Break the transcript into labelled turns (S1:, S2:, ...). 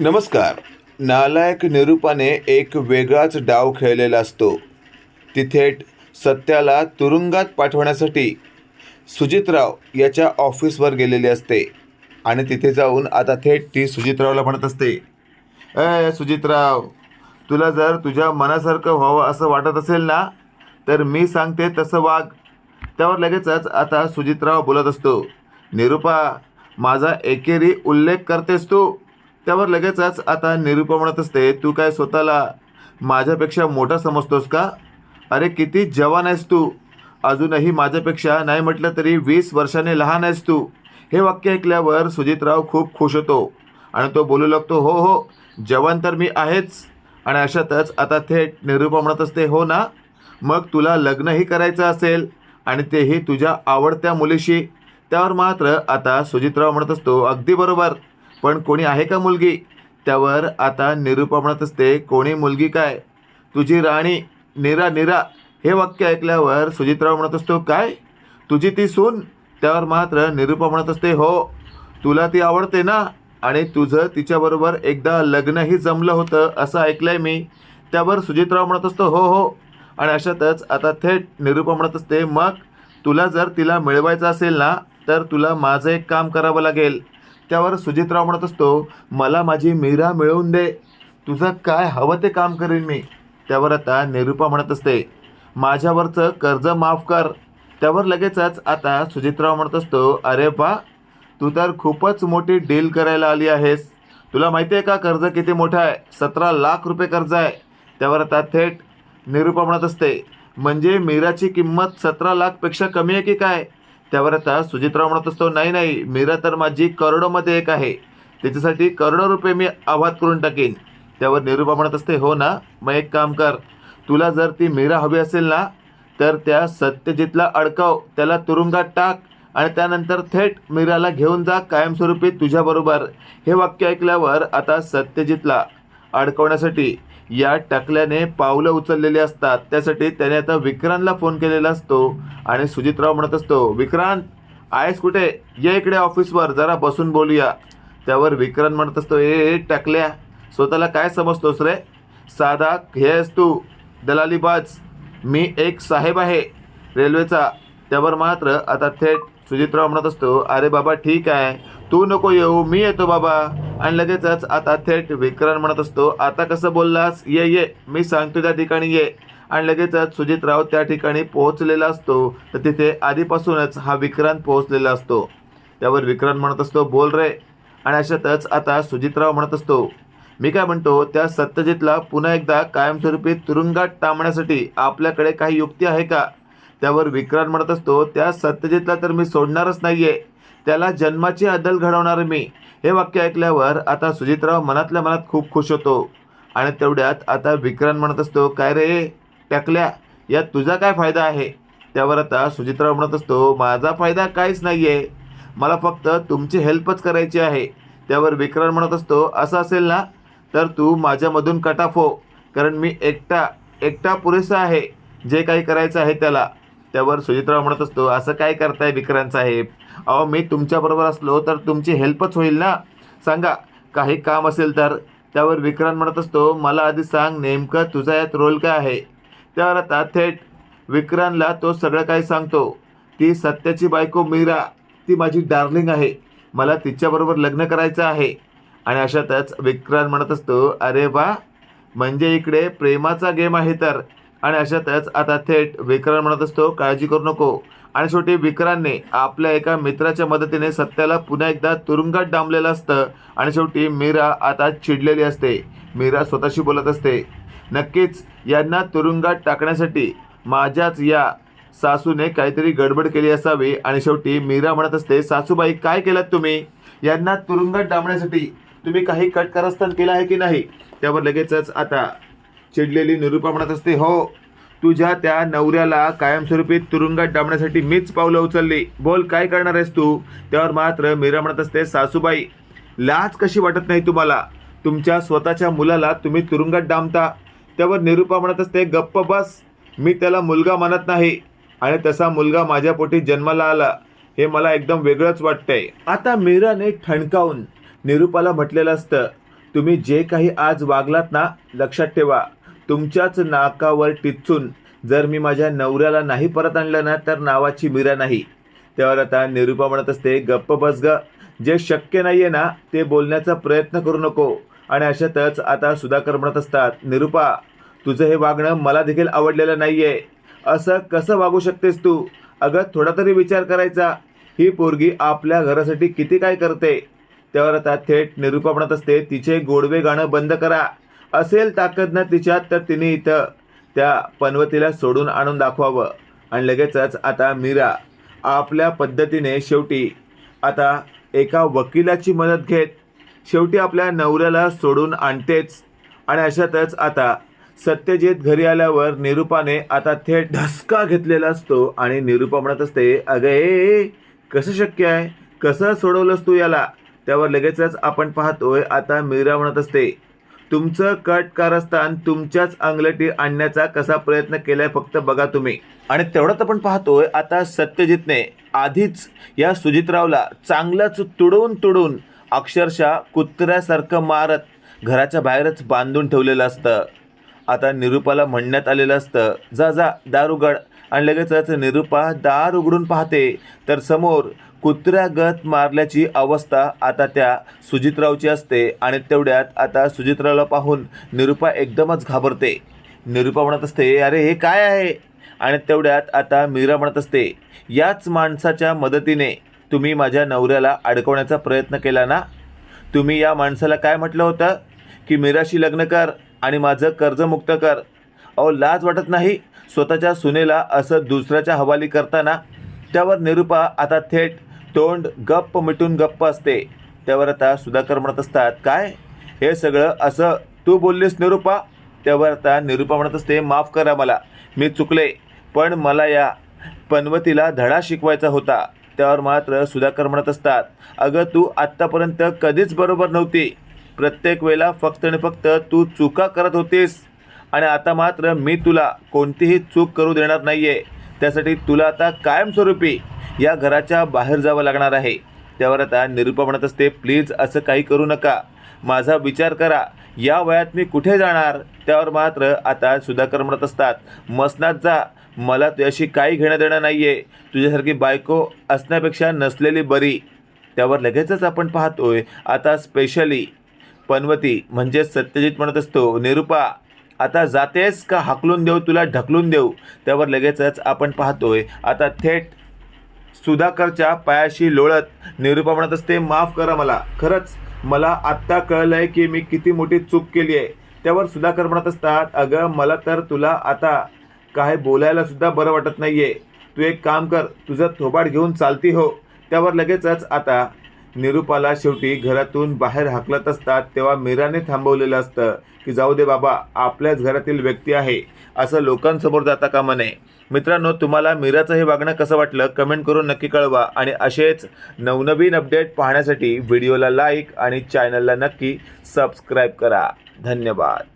S1: नमस्कार. नालायक निरूपाने एक वेगळाच डाव खेळलेला असतो. ती थेट सत्याला तुरुंगात पाठवण्यासाठी सुजितराव याच्या ऑफिसवर गेलेली असते. आणि तिथे जाऊन आता थेट ती सुजितरावला म्हणत असते. ए सुजितराव तुला जर तुझ्या मनासारखं व्हावं असं वाटत असेल ना तर मी सांगते तसं वाघ त्यावर लगेचच आता सुजितराव बोलत असतो. निरूपा माझा एकेरी उल्लेख करतेस तू. त्यावर लगेचच आता निरूपा म्हणत असते तू काय स्वतःला माझ्यापेक्षा मोठा समजतोस का? अरे किती जवान आहेस तू. अजूनही माझ्यापेक्षा नाही म्हटलं तरी वीस वर्षाने लहान आहेस तू. हे वाक्य ऐकल्यावर सुजितराव खूप खुश होतो आणि तो बोलू लागतो हो हो जवान तर मी आहेच. आणि अशातच आता थेट निरूपा म्हणत असते हो ना मग तुला लग्नही करायचं असेल आणि तेही तुझ्या आवडत्या मुलीशी. त्यावर मात्र आता सुजितराव म्हणत असतो अगदी बरोबर. पण कोणी आहे का मुलगी? त्यावर आता निरूपा म्हणत असते कोणी मुलगी काय? तुझी राणी निरा निरा. हे वाक्य ऐकल्यावर सुजितराव म्हणत असतो काय? तुझी ती सून? त्यावर मात्र निरूपा म्हणत असते हो तुला ती आवडते ना? आणि तुझं तिच्याबरोबर एकदा लग्नही जमलं होतं असं ऐकलंय मी. त्यावर सुजितराव म्हणत असतो हो हो. आणि अशातच आता थेट निरूपा म्हणत असते मग तुला जर तिला मिळवायचं असेल ना तर तुला माझं एक काम करावं लागेल. त्यावर सुजितराव म्हणत असतो मला माझी मीरा मिळवून दे. तुझं काय हवं ते काम करीन मी. त्यावर आता निरूपा म्हणत असते माझ्यावरचं कर्ज माफ कर. त्यावर लगेचच आता सुजितराव म्हणत असतो अरे बा तू तर खूपच मोठी डील करायला आली आहेस. तुला माहिती आहे का कर्ज किती मोठं आहे? सतरा लाख रुपये कर्ज आहे. त्यावर आता थेट निरूपा म्हणत असते म्हणजे मीराची किंमत सतरा लाखपेक्षा कमी आहे की काय? त्यावर आता सुजितराव म्हणत असतो नाही नाही मीरा तर माझी करोडोमध्ये एक आहे. त्याच्यासाठी करोडो रुपये मी आवाज करून टाकेन. त्यावर निरूपा म्हणत असते हो ना मग एक काम कर. तुला जर ती मीरा हवी असेल ना तर त्या सत्यजितला अडकव. त्याला तुरुंगात टाक आणि त्यानंतर थेट मीराला घेऊन जा कायमस्वरूपी तुझ्याबरोबर. हे वाक्य ऐकल्यावर आता सत्यजितला अडकवण्यासाठी या टकल्याने पावलं उचललेली असतात. त्यासाठी त्याने आता विक्रांतला फोन केलेला असतो आणि सुजितराव म्हणत असतो विक्रांत आहेस कुठे? ये इकडे ऑफिसवर जरा बसून बोलूया. त्यावर विक्रांत म्हणत असतो ए ए, टकल्या स्वतःला काय समजतोस रे? साधा हे आहेस तू दलालीबाज मी एक साहेब आहे रेल्वेचा. त्यावर मात्र आता थेट सुजितराव म्हणत असतो अरे बाबा ठीक आहे. तू नको येऊ मी येतो बाबा. आणि लगेचच आता थेट विक्रांत म्हणत असतो. आता कसं बोललास? ये ये. मी सांगतो त्या ठिकाणी ये. आणि लगेचच सुजितराव त्या ठिकाणी पोहोचलेला असतो. तर तिथे आधीपासूनच हा विक्रांत पोहोचलेला असतो. त्यावर विक्रांत म्हणत असतो बोल रे. आणि अशातच आता सुजितराव म्हणत असतो मी काय म्हणतो त्या सत्यजितला पुन्हा एकदा कायमस्वरूपी तुरुंगात टांबण्यासाठी आपल्याकडे काही युक्ती आहे का? त्यावर विक्रांत म्हणत असतो त्या सत्यजितला तर मी सोडणारच नाहीये. त्याला जन्माची अदल घडवणार मी. हे वाक्य ऐकल्यावर आता सुजितराव मनातल्या मनात खूप खुश होतो. आणि तेवढ्यात आता विक्रांत म्हणत असतो काय रे टकल्या यात तुझा काय फायदा आहे? त्यावर आता सुजितराव म्हणत असतो माझा फायदा काहीच नाही आहे मला फक्त तुमची हेल्पच करायची आहे. त्यावर विक्रांत म्हणत असतो असं असेल ना तर तू माझ्यामधून कटाफ हो कारण मी एकटा एकटा पुरेसा आहे जे काही करायचं आहे त्याला. त्यावर सुजितराव म्हणत असतो असं काय करताय विक्रांत साहेब? अहो मी तुमच्याबरोबर असलो तर तुमची हेल्पच होईल ना? सांगा काही काम असेल तर? त्यावर विक्रांत म्हणत असतो मला आधी सांग नेमकं तुझा यात रोल काय आहे? त्यावर आता थेट विक्रांतला तो सगळं काही सांगतो. ती सत्याची बायको मीरा ती माझी डार्लिंग आहे. मला तिच्याबरोबर लग्न करायचं आहे. आणि अशातच विक्रांत म्हणत असतो अरे वा! म्हणजे इकडे प्रेमाचा गेम आहे तर. आणि अशातच आता थेट विक्रांत म्हणत असतो काळजी करू नको. आणि शेवटी विक्रांतने आपल्या एका मित्राच्या मदतीने सत्याला पुन्हा एकदा तुरुंगात डांबलेलं असतं. आणि शेवटी मीरा आता चिडलेली असते. मीरा स्वतःशी बोलत असते नक्कीच यांना तुरुंगात टाकण्यासाठी माझ्याच या सासूने काहीतरी गडबड केली असावी. आणि शेवटी मीरा म्हणत असते सासूबाई काय केलं तुम्ही? यांना तुरुंगात डांबण्यासाठी तुम्ही काही कट कारस्थान केलं आहे की नाही? त्यावर लगेचच आता चिडलेली निरूपा म्हणत असते हो तुझ्या त्या नवऱ्याला कायमस्वरूपी तुरुंगात डांबण्यासाठी मीच पावलं उचलली. बोल काय करणार आहेस तू? त्यावर मात्र मीरा म्हणत असते सासूबाई लाज कशी वाटत नाही तुम्हाला? तुमच्या स्वतःच्या मुलाला तुम्ही तुरुंगात डांबता. त्यावर निरूपा म्हणत असते गप्प बस मी त्याला मुलगा मानत नाही आणि तसा मुलगा माझ्या पोटी जन्माला आला. हे मला एकदम वेगळंच वाटतंय. आता मीराने ठणकावून निरूपाला म्हटलेलं असतं तुम्ही जे काही आज वागलात ना लक्षात ठेवा. तुमच्याच नाकावर टिचून जर मी माझ्या नवऱ्याला नाही परत आणलं ना तर नावाची मीरा नाही. त्यावर आता निरुपा म्हणत असते गप्प बस ग. जे शक्य नाही आहे ना ते बोलण्याचा प्रयत्न करू नको. आणि अशातच आता सुधाकर म्हणत असतात निरुपा तुझं हे वागणं मला देखील आवडलेलं नाही आहे असं कसं वागू शकतेस तू? अगं थोडा तरी विचार करायचा. ही पोरगी आपल्या घरासाठी किती काय करते? त्यावर आता थेट निरुपा म्हणत असते तिचे गोडवे गाणं बंद करा. असेल ताकद ना तिच्यात तर तिने इथं त्या पनवतीला सोडून आणून दाखवावं. आणि लगेचच आता मीरा आपल्या पद्धतीने शेवटी आता एका वकिलाची मदत घेत शेवटी आपल्या नवऱ्याला सोडून आणतेच. आणि अशातच आता सत्यजित घरी आल्यावर निरुपाने आता थेट ढसका घेतलेला असतो आणि निरूपा म्हणत असते अगं ए ए, कसं शक्य आहे? कसं सोडवलंस तू याला? त्यावर लगेचच आपण पाहतोय आता मीरा म्हणत असते तुमचं कट कारस्थान तुमच्याच अंगलटी आणण्याचा कसा प्रयत्न केलाय फक्त बघा तुम्ही. आणि तेवढंच आपण पाहतोय आता सत्यजितने आधीच या सुजितरावला चांगलंच तुडवून तुडून अक्षरशः कुत्र्यासारखं मारत घराच्या बाहेरच बांधून ठेवलेलं असतं. आता निरुपाला म्हणण्यात आलेलं असतं जा जा दार उघड. आणि लगेचच निरुपा दार उघडून पाहते. तर समोर कुत्र्यागत मारल्याची अवस्था आता त्या सुजितरावची असते आणि तेवढ्यात आता सुजितरावला पाहून निरुपा एकदमच घाबरते. निरुपा म्हणत असते अरे हे काय आहे? आणि तेवढ्यात आता मीरा म्हणत असते याच माणसाच्या मदतीने तुम्ही माझ्या नवऱ्याला अडकवण्याचा प्रयत्न केला ना? तुम्ही या माणसाला काय म्हटलं होतं? की मीराशी लग्न कर आणि माझं कर्जमुक्त कर. अहो लाज वाटत नाही? स्वतःच्या सुनेला असं दुसऱ्याच्या हवाली करताना? त्यावर निरुपा आता थेट तोंड गप्प मिटून गप्प असते. त्यावर आता सुधाकर म्हणत असतात काय? हे सगळं असं तू बोललीस निरुपा? त्यावर आता निरुपा म्हणत असते माफ करा मला मी चुकले पण मला या पनवतीला धडा शिकवायचा होता. त्यावर मात्र सुधाकर म्हणत असतात अगं तू आत्तापर्यंत कधीच बरोबर नव्हती. प्रत्येक वेळेला फक्त आणि फक्त तू चुका करत होतीस. आणि आता मात्र मी तुला कोणतीही चूक करू देणार नाही आहे त्यासाठी तुला आता कायमस्वरूपी या घराच्या बाहेर जावं लागणार आहे. त्यावर आता निरुपा म्हणत असते प्लीज असं काही करू नका. माझा विचार करा. या वयात मी कुठे जाणार? त्यावर मात्र आता सुधाकर म्हणत असतात मसनात जा. मला तुझ्याशी काही घेणं देणं नाही आहे तुझ्यासारखी बायको असण्यापेक्षा नसलेली बरी. त्यावर लगेचच आपण पाहतोय आता स्पेशली पनवती म्हणजेच सत्यजित म्हणत असतो निरुपा आता जातेस का? हाकलून देऊ तुला ढकलून देऊ. त्यावर लगेचच आपण पाहतोय आता थेट सुधाकरच्या पायाशी लोळत निरुपा म्हणत असते माफ करा मला. खरंच मला आत्ता कळलं आहे की मी किती मोठी चूक केली आहे. त्यावर सुधाकर म्हणत असतात अगं मला तर तुला आता काय बोलायला सुद्धा बरं वाटत नाही आहे तू एक काम कर तुझं थोबाड घेऊन चालती हो. त्यावर लगेचच आता निरुपाला शेवटी घरातून बाहेर हाकलत असतात तेव्हा मीराने थांबवलेलं असतं की जाऊ दे बाबा आपल्याच घरातील व्यक्ती आहे. असं लोकांसमोर जाता कामा नये. मित्रांनो तुम्हाला मीराचं हे वागणं कसं वाटलं कमेंट करून नक्की कळवा. आणि असेच नवनवीन अपडेट पाहण्यासाठी व्हिडिओला लाईक आणि चॅनलला नक्की सबस्क्राईब करा. धन्यवाद.